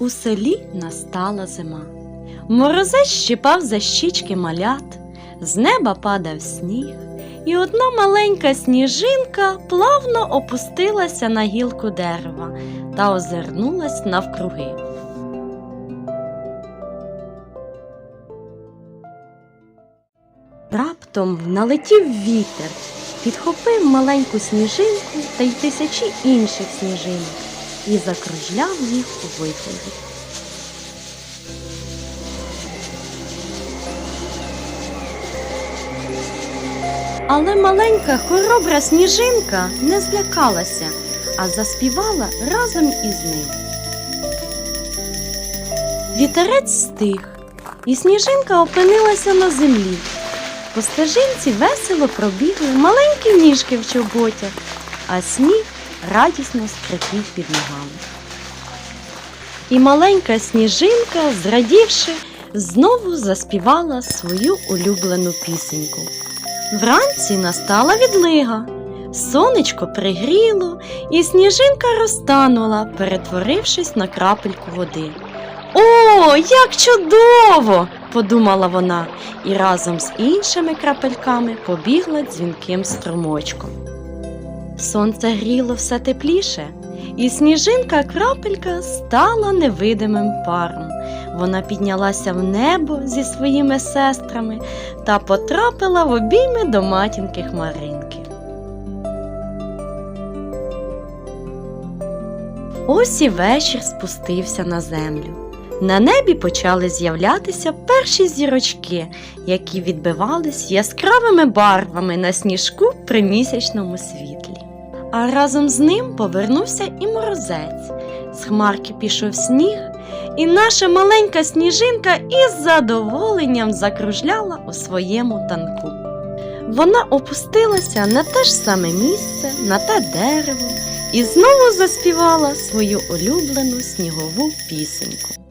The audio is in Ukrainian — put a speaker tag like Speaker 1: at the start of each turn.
Speaker 1: У селі настала зима. Морозець щипав за щічки малят, з неба падав сніг, і одна маленька сніжинка плавно опустилася на гілку дерева та озирнулась навкруги. Раптом налетів вітер, підхопив маленьку сніжинку та й тисячі інших сніжинок і закружляв їх у вихорі. Але маленька хоробра сніжинка не злякалася, а заспівала разом із ним. Вітерець стих, і сніжинка опинилася на землі. По стежинці весело пробігли маленькі ніжки в чоботях, а сніг радісно скрипів під ногами. І маленька сніжинка, зрадівши, знову заспівала свою улюблену пісеньку. Вранці настала відлига, сонечко пригріло, і сніжинка розтанула, перетворившись на крапельку води. О, як чудово! подумала вона і разом з іншими крапельками побігла дзвінким струмочком. Сонце гріло все тепліше, і сніжинка крапелька стала невидимим паром. Вона піднялася в небо зі своїми сестрами та потрапила в обійми до матінки Хмаринки. Ось і вечір спустився на землю. На небі почали з'являтися перші зірочки, які відбивались яскравими барвами на сніжку при місячному світлі. А разом з ним повернувся і морозець. З хмарки пішов сніг, і наша маленька сніжинка із задоволенням закружляла у своєму танку. Вона опустилася на те ж саме місце, на те дерево, і знову заспівала свою улюблену снігову пісеньку.